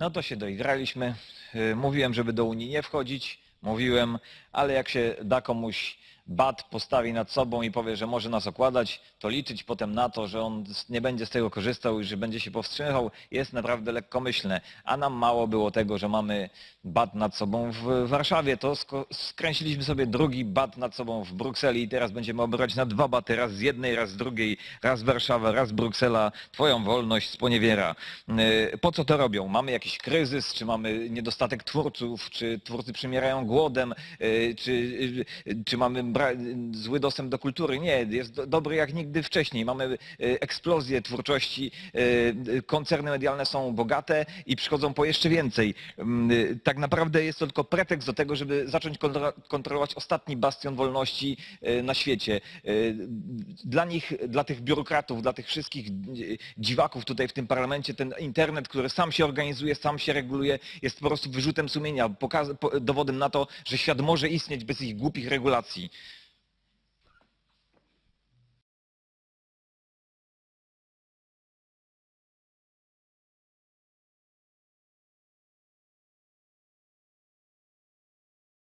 No to się doigraliśmy. Y, Mówiłem, żeby do Unii nie wchodzić. Mówiłem, ale jak się da komuś bat, postawi nad sobą i powie, że może nas okładać, to liczyć potem na to, że on nie będzie z tego korzystał i że będzie się powstrzymywał, jest naprawdę lekkomyślne. A nam mało było tego, że mamy bat nad sobą w Warszawie, to skręciliśmy sobie drugi bat nad sobą w Brukseli i teraz będziemy obrać na dwa baty, raz z jednej, raz z drugiej, raz Warszawa, raz Bruksela. Twoją wolność sponiewiera. Y, Po co to robią? Mamy jakiś kryzys, czy mamy niedostatek twórców, czy twórcy przymierają głodem, y, czy, czy mamy zły dostęp do kultury? Nie, jest do, dobry jak nigdy wcześniej. Mamy y, eksplozję twórczości, y, koncerny medialne są bogate i przychodzą po jeszcze więcej. Mm, y, Tak naprawdę jest to tylko pretekst do tego, żeby zacząć kontro- kontrolować ostatni bastion wolności na świecie. Dla nich, dla tych biurokratów, dla tych wszystkich dziwaków tutaj w tym parlamencie, ten internet, który sam się organizuje, sam się reguluje, jest po prostu wyrzutem sumienia, dowodem na to, że świat może istnieć bez ich głupich regulacji.